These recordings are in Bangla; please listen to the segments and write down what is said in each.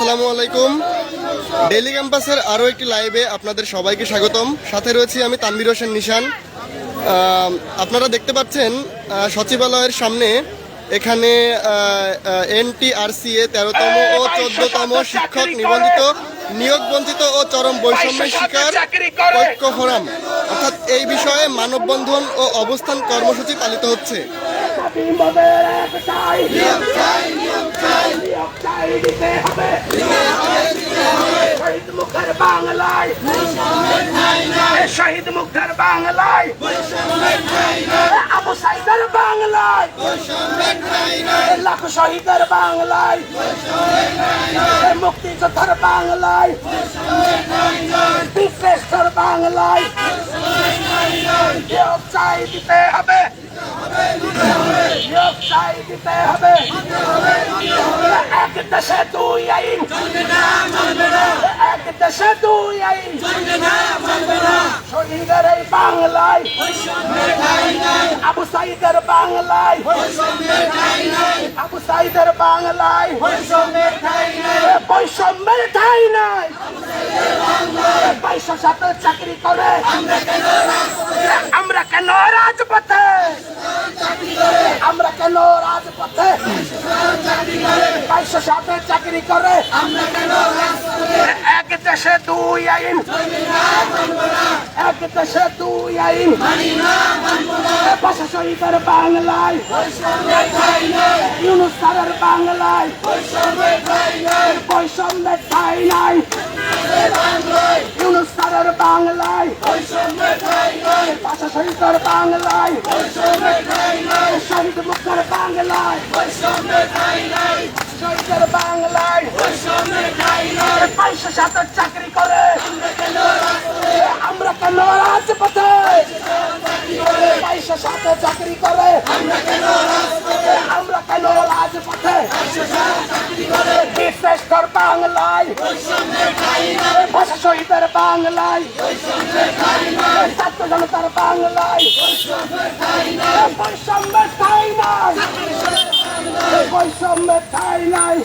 আসসালামু আলাইকুম। ডেলি ক্যাম্পাসের আরও একটি লাইভে আপনাদের সবাইকে স্বাগতম। সাথে রয়েছি আমি তানভীর হোসেন নিশান। আপনারা দেখতে পাচ্ছেন সচিবালয়ের সামনে এখানে এনটিআরসিএ তেরোতম ও চোদ্দতম শিক্ষক নিবন্ধিত নিয়োগ বঞ্চিত ও চরম বৈষম্যের শিকার ঐক্য ফোরাম। অর্থাৎ এই বিষয়ে মানববন্ধন ও অবস্থান কর্মসূচি পালিত হচ্ছে। নিয়োগ চাই নিয়োগ চাই নিয়োগ চাই। দিতে হবে। শহীদ মুখের বাংলায়। শহীদ মুখের বাংলায়। আবু সাইদের বাংলায়। লাখ শহীদের বাংলায়। মুক্তিযোদ্ধার বাংলায়। বিশ্বেশ্বর বাংলায়। চাই দিতে হবে। নিয়োগ দিতে হবে এক দেশে দুই আইন এক দেশে দুই আইন শহীদের বাংলায় আবু সাইদের বাংলায় আবু সাইদের বাংলায় বৈষম্যের ঠাই নাই পয়সা সাথে চাকরি করে আমরা কেন রাজপথে আমরা কেন রাজপথে পয়সা সাথে চাকরি করে। এক দেশে দুই আইন। এক দেশে দুই আইন। ভাষা শহীদের বাংলায়। ইউনুস স্যারের বাংলায়। বৈষম্যের ঠাই নাই। ইউনুস বাংলায়। ভাষা শহীদের বাংলায়। শহীদ মুখের বাংলায়। শহীদের বাংলায় পয়সা সাথে চাকরি করে আমরা কেন রাজপথে পয়সা সাথে চাকরি করে আমরা কেন রাজপথে বিশ্বেশ্বর বাংলায় ভাষা শহীদের বাংলায় ছাত্র জনতার বাংলায় বৈষম্যের ঠাই নাই বৈষম্যের ঠাই নাই।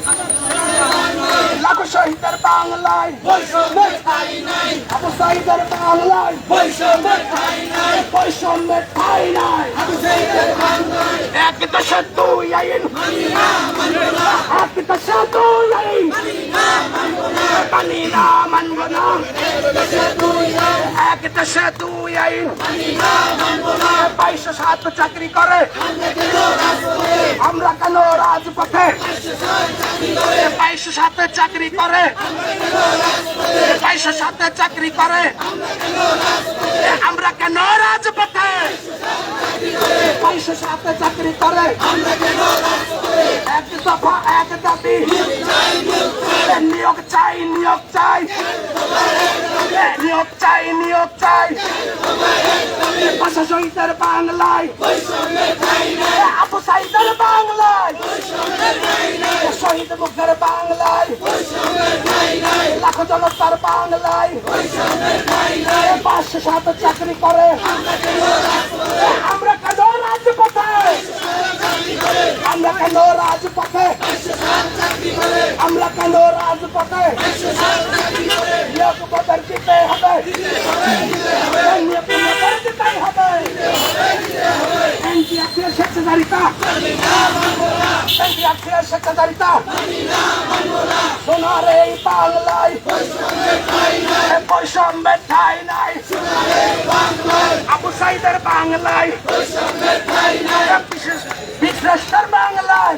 লাখ শহীদের বাংলায়। বৈষম্যের ঠাই নাই আবু সাইদের বাংলায়। বৈষম্যের ঠাই নাই। বৈষম্যের ঠাই নাই দুই আইন। এক দেশে দুই আইন। মানি না, মানব না। এক দেশে দুই আইন। পয়সা সাত চাকরি করে। আমরা কেন রাজপথে? পয়সা সাথে চাকরি করে। পয়সা সাথে চাকরি করে। আমরা কেন রাজপথে পয়সা সাথে চাকরি করে। এক দফা এক দাবি। নিয়োগ চাই নিয়োগ চাই। নিয়োগ চাই নিয়োগ চাই। ভাষা শহীদের বাংলায় আবু সাইদের বাংলায় শহীদ মুখের বাংলায়। লাখো জনতার বাংলায়। পাঁচশো সাত চাকরি করে। আমরা কেন রাজপথে? আমরা কেন রাজপথে? স্বেচ্ছাচারিতা স্বেচ্ছাচারিতা সোনার এই বাংলায় বৈষম্যের ঠাই নাই আবু সাইদের বাংলায় বিশেষ বিশ্রেষ্ঠর বাংলায়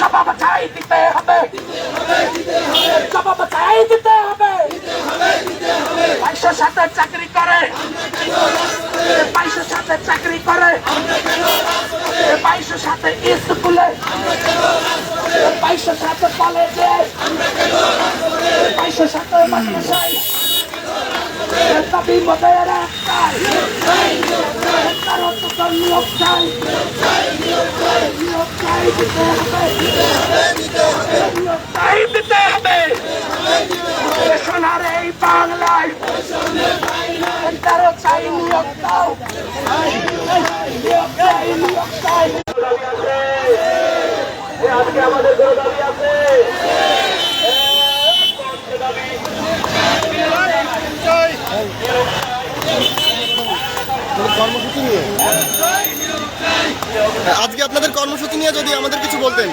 জবাব দিতে হবে জবাব দিতে হবে বাইশের সাথে চাকরি করে বাইশের সাথে চাকরি করে বাইশের সাথে স্কুলে বাইশের সাথে কলেজে বাইশের সাথে মাদ্রাসায় করতে চাই এর দাবি মোদের একটাই কারণ তো নিয়োগ চাই নিয়োগ চাই দিতে হবে নিয়োগ চাই দিতে হবে সোনার এই বাংলায় তারও চাই নিয়োগ দাও নিয়োগ চাই নিয়োগ চাই আজকে আমাদের কোনো দাবি আছে কর্মসূচি নিয়ে আজকে আপনাদের কর্মসূচি নিয়ে যদি আমাদের কিছু বলতেন।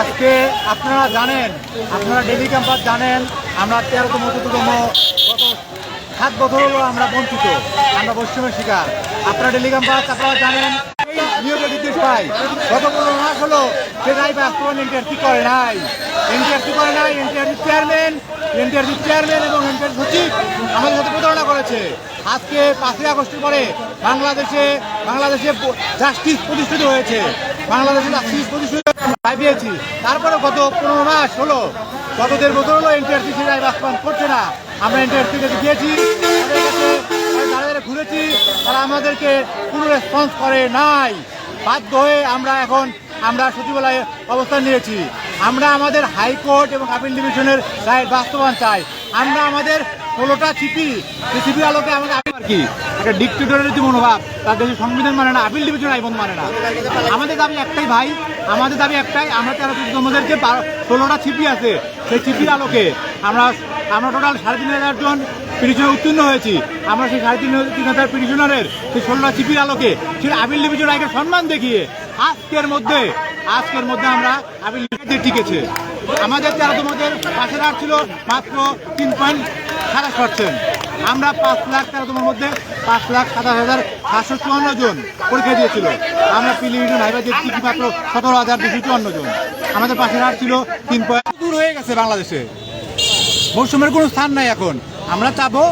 আজকে আপনারা জানেন, আপনারা ডেলি ক্যাম্পাস জানেন, আমরা তেরোতম চতুর্থম গত সাত বছর হলো আমরা বঞ্চিত, আমরা পশ্চিমের শিকার। আপনারা ডেলি ক্যাম্পাস, আপনারা জানেন নিয়োগের নির্দেশ পাই গত পনেরো মাস হলো সে রায় বাস্তবায়ন এনটিআরসি করে নাই। এনটিআরসি করে নাই এনটিআরসি চেয়ারম্যান এনটিআরসি চেয়ারম্যান এবং এনটিআর সচিব আমাদের সাথে প্রতারণা করেছে। আজকে পাঁচই আগস্টের পরে বাংলাদেশে বাংলাদেশে জাস্টিস প্রতিষ্ঠিত হয়েছে। বাংলাদেশে জাস্টিস প্রতিষ্ঠিত পেয়েছি। তারপরে গত পনেরো মাস হলো গত দেড় বছর হলো এনটিআরসি রায় বাস্তবায়ন করছে না। আমরা এনটিআরসি কাছে গিয়েছি, তাদের যারা যারা ঘুরেছি, তারা আমাদেরকে কোনো রেসপন্স করে নাই। বাধ্য হয়ে আমরা এখন, আমরা সচিবালয়ে অবস্থান নিয়েছি। আমরা আমাদের হাইকোর্ট এবং আপিল ডিভিশনের রায়ের বাস্তবায়ন চাই। আমরা আমাদের ষোলোটা চিপি সেই চিপির আলোকে আমাদের আর কি, একটা ডিক্টেটরের যে মনোভাব, তার দেশের সংবিধান মানে না আপিল ডিভিশন আইবন মানে না। আমাদের দাবি একটাই ভাই, আমাদের দাবি একটাই, আমরা তেরো চোদ্দদের যে ষোলোটা চিপি আছে, সেই চিপির আলোকে। আমরা আমরা টোটাল সাড়ে তিন হাজার জন পিটিশনে উত্তীর্ণ হয়েছি। আমরা সেই সাড়ে তিন তিন হাজার পিটিশনারের সেই ষোলোটা চিপির আলোকে, সেই আপিল ডিভিশন আইকে সম্মান দেখিয়ে, আজকের মধ্যে আজকের মধ্যে আমরা আপিল ডিভিশন টিকেছে। আমাদের তেরোতমদের পাশের হার ছিল, মাত্র তিন পয়েন্ট সাতাশ পার্সেন্ট আমরা পাঁচ লাখ তেরোতমের মধ্যে পাঁচ লাখ সাতাশ হাজার সাতশো চুয়ান্ন জন পরীক্ষা দিয়েছিল। আমরা পিলিভিশন হাইবা দিয়েছি কি মাত্র সতেরো হাজার দুশো চুয়ান্ন জন। আমাদের পাশের হার ছিল তিন পয়েন্ট দূর হয়ে গেছে বাংলাদেশে। মৌসুমের কোনো স্থান নাই এখন। আমরা চাবো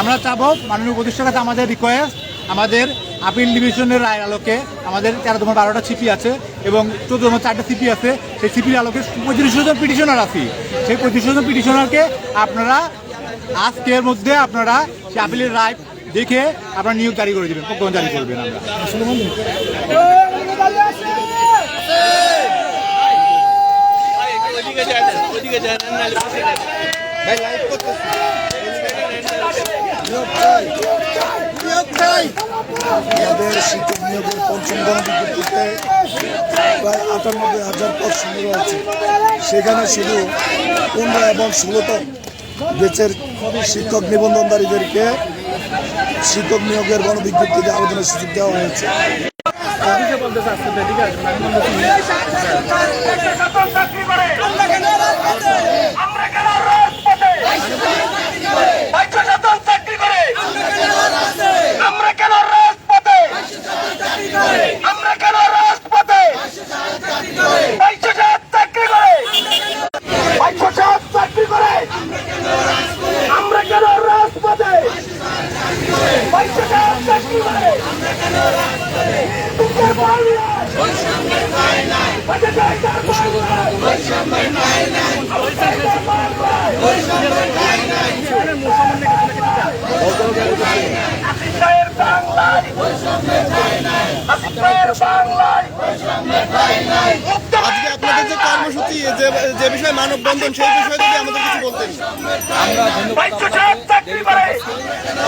আমরা চাবো মাননীয় উপদেষ্টার কাছে আমাদের রিকোয়েস্ট আমাদের আপিল ডিভিশনের রায়ের আলোকে আমাদের তেরোতম বারোটা সিপি আছে এবং চোদ্দতম চারটা সিপি আছে। সেই সিপির আলোকে পঁয়ত্রিশশো জন পিটিশনার আছি। সেই পঁয়ত্রিশশো জন পিটিশনারকে আপনারা আজকের মধ্যে আপনারা সেই আপিলের রায় দেখে আপনারা নিয়োগ জারি করে দেবেন, প্রজ্ঞাপন জারি করবেন আমরা। আমাদের শিক্ষক নিয়োগের পঞ্চম গণবিজ্ঞপ্তিতে প্রায় আটানব্বই হাজার পদ শূন্য রয়েছে সেখানে শুধু পনেরো এবং ষোলোতম বেচের শিক্ষক নিবন্ধনকারীদেরকে শিক্ষক নিয়োগের গণবিজ্ঞপ্তিতে আবেদনের সুযোগ দেওয়া হয়েছে। চাকরি করে আমরা কেন রাজপথে বাইশশো শতাংশ চাকরি করে আমরা কেন রাজপথে আমরা কেন রাজপথে? করে বাইশশো সাত করে আমরা বাংলায়। বাংলায়। আজকে আপনাদের যে কর্মসূচি যে যে বিষয়ে মানববন্ধন সেই বিষয়ে যদি আমাদের কিছু বলতেন। আমরা ধন্যবাদ বাইশশো সাত চাকরি করে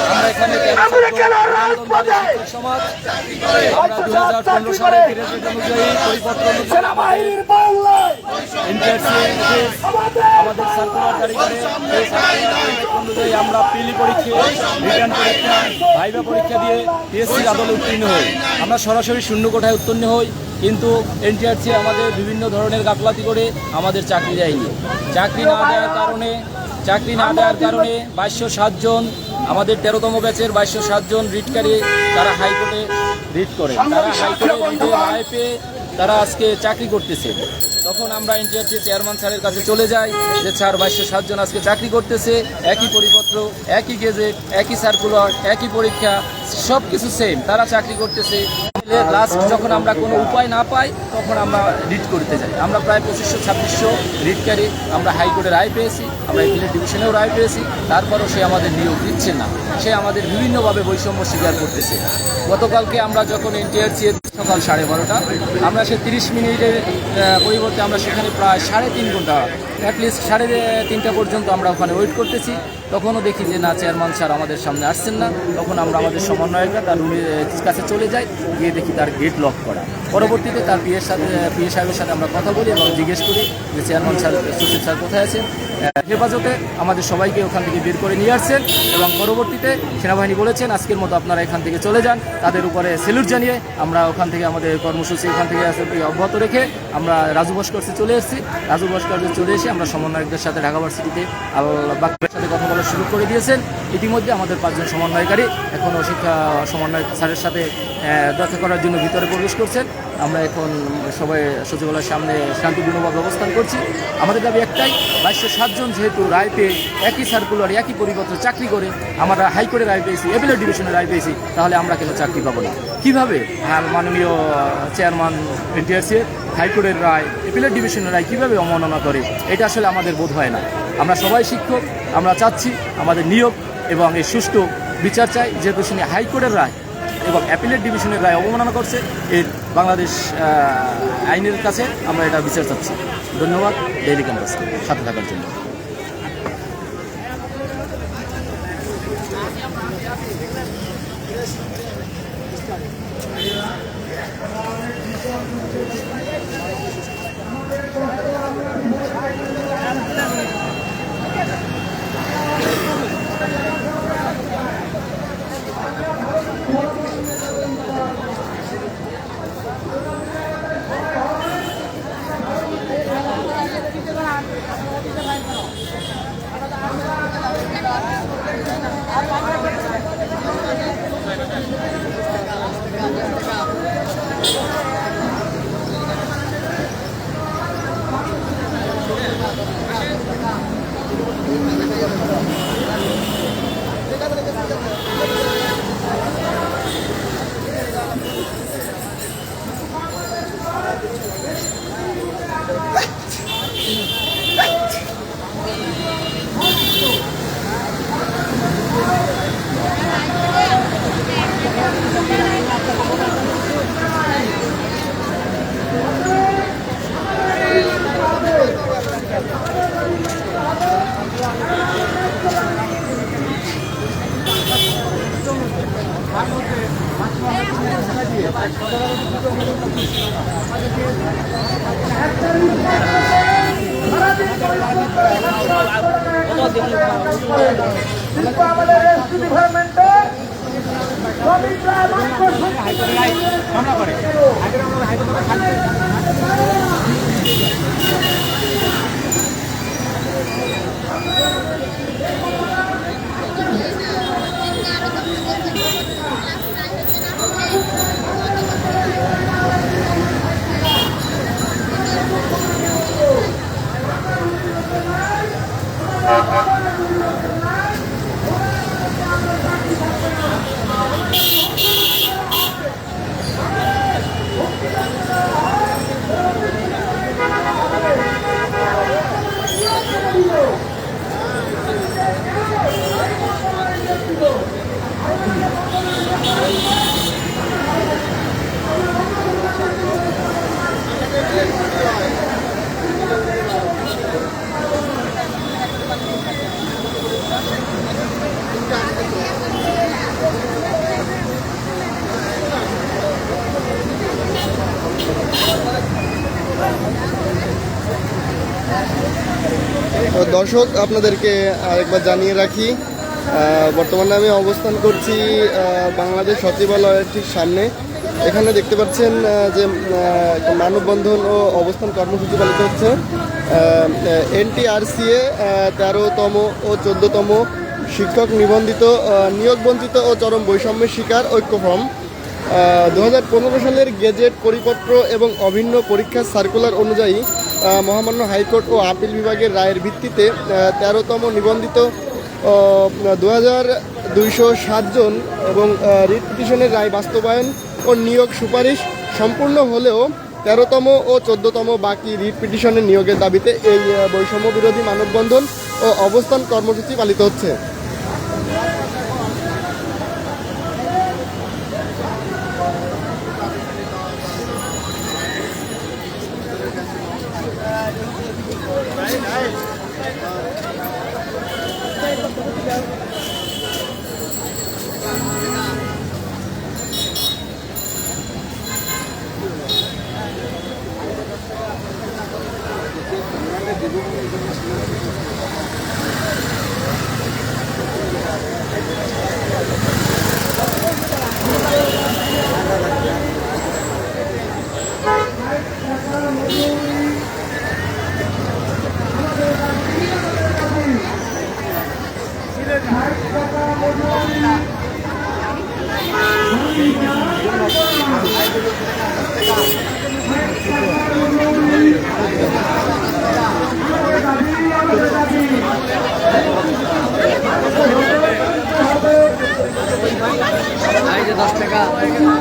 আমরা এখানে আমরা সমাজ আমরা দু হাজার পনেরো সালে অনুযায়ী পরিপত্র সেনাবাহিনীর আমাদের আমাদের সার্কুলার জারি করে এই সার্কুলার অনুযায়ী আমরা পিলি পরীক্ষা রিটার্ন পরীক্ষা ভাইবা পরীক্ষা দিয়ে পিএসসির আদলে উত্তীর্ণ হই। আমরা সরাসরি শূন্য কোঠায় উত্তীর্ণ হই কিন্তু এনটিআরসি আমাদের বিভিন্ন ধরনের গাফলাতি করে আমাদের চাকরি দেয়নি। চাকরি না দেওয়ার কারণে চাকরি না দেওয়ার কারণে বাইশশো সাতজন আমাদের তেরোতম ব্যাচের বাইশশো সাতজন রিটকারী তারা হাইকোর্টে রিট করে। তারা হাইকোর্টে রিটে রায় পেয়ে তারা আজকে চাকরি করতেছে। তখন আমরা এনটিআরসি চেয়ারম্যান স্যারের কাছে চলে যাই যে স্যার বাইশশো সাতজন আজকে চাকরি করতেছে। একই পরিপত্র একই গেজেট একই সার্কুলার একই পরীক্ষা সব কিছু সেম তারা চাকরি করতেছে। লাস্ট যখন আমরা কোনো উপায় না পাই, তখন আমরা রিট করতে যাই। আমরা প্রায় পঁচিশশো, ছাব্বিশশো রিটকারী আমরা হাইকোর্টে রায় পেয়েছি, আমরা এপিলেট ডিভিশনেও রায় পেয়েছি, তারপরও সে আমাদের নিয়োগ দিচ্ছে না। সে আমাদের বিভিন্নভাবে বৈষম্য স্বীকার করতেছে। গতকালকে আমরা যখন এনটিআরসি সকাল সাড়ে বারোটা, আমরা সে তিরিশ মিনিটের পরিবর্তে আমরা সেখানে প্রায় সাড়ে তিন ঘণ্টা অ্যাটলিস্ট সাড়ে তিনটা পর্যন্ত আমরা ওখানে ওয়েট করতেছি। তখনও দেখি যে না চেয়ারম্যান স্যার আমাদের সামনে আসছেন না। তখন আমরা আমাদের সমন্বয়করা তার রুমের কাছে চলে যাই, গিয়ে দেখি তার গেট লক করা। পরবর্তীতে তার পিএর সাথে পিএ সাহেবের সাথে আমরা কথা বলি এবং জিজ্ঞেস করি যে চেয়ারম্যান স্যার সুশীল স্যার কোথায় আছেন? হেফাজতে আমাদের সবাইকে ওখান থেকে বের করে নিয়ে আসছেন এবং পরবর্তীতে সেনাবাহিনী বলেছেন, আজকের মতো আপনারা এখান থেকে চলে যান। তাদের উপরে সেলুট জানিয়ে আমরা ওখান থেকে আমাদের কর্মসূচি ওখান থেকে অব্যাহত রেখে আমরা রাজু ভাস্কর্যে চলে এসেছি। রাজু ভাস্কর্যে চলে এসে আমরা সমন্বয়কদের সাথে ঢাকা ভার্সিটিতে বাক্যের সাথে কথা বলার শুরু করে দিয়েছেন। ইতিমধ্যে আমাদের পাঁচজন সমন্বয়কারী এখনও শিক্ষা সমন্বয় স্যারের সাথে দেখা করার জন্য ভিতরে প্রবেশ করছেন। আমরা এখন সবাই সচিবালয়ের সামনে শান্তিপূর্ণভাবে অবস্থান করছি। আমাদের দাবি একটাই, বাইশশো সাতজন যেহেতু রায় পেয়ে একই সার্কুলার একই পরিপত্র চাকরি করে, আমরা হাইকোর্টে রায় পেয়েছি এপিলেট ডিভিশনে রায় পেয়েছি, তাহলে আমরা কেন চাকরি পাবো না? কীভাবে? মাননীয় চেয়ারম্যান এনটিআরসি হাইকোর্টের রায় এপিলেট ডিভিশনের রায় কীভাবে অবমাননা করে? এটা আসলে আমাদের বোধ হয় না। আমরা সবাই শিক্ষক, আমরা চাচ্ছি আমাদের নিয়োগ এবং এই সুষ্ঠু বিচার চাই যেহেতু তিনি হাইকোর্টের রায় এবং অ্যাপিলেট ডিভিশনের রায় অবমাননা করছে, এর বাংলাদেশ আইনের কাছে আমরা এটা বিচার চাচ্ছি। ধন্যবাদ ডেইলি ক্যাম্পাসকে সাথে থাকার জন্য। শিল্প আমাদের রেস্ট ডিপার্টমেন্টে মামলা করে হাইকোর্টে আমরা হাইকোর্টে খালি দর্শক, আপনাদেরকে আরেকবার জানিয়ে রাখি বর্তমানে আমি অবস্থান করছি বাংলাদেশ সচিবালয়ের ঠিক সামনে। এখানে দেখতে পাচ্ছেন যে মানববন্ধন ও অবস্থান কর্মসূচি পালিত হচ্ছে। এনটিআরসিএ তেরোতম ও চোদ্দতম শিক্ষক নিবন্ধিত নিয়োগ বঞ্চিত ও চরম বৈষম্যের শিকার ঐক্য ফর্ম দু হাজার পনেরো সালের গেজেট পরিপত্র এবং অভিন্ন পরীক্ষার সার্কুলার অনুযায়ী মহামান্য হাইকোর্ট ও আপিল বিভাগের রায়ের ভিত্তিতে তেরোতম নিবন্ধিত দু হাজার দুইশো সাতজন এবং রিট পিটিশনের রায় বাস্তবায়ন ও নিয়োগ সুপারিশ সম্পূর্ণ হলেও তেরোতম ও চোদ্দতম বাকি রিট পিটিশনের নিয়োগের দাবিতে এই বৈষম্য বিরোধী মানববন্ধন ও অবস্থান কর্মসূচি পালিত হচ্ছে। يجب ان يكون مسؤولا দেখেন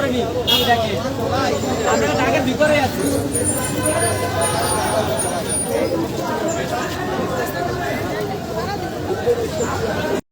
করিনি দেখেন আমরা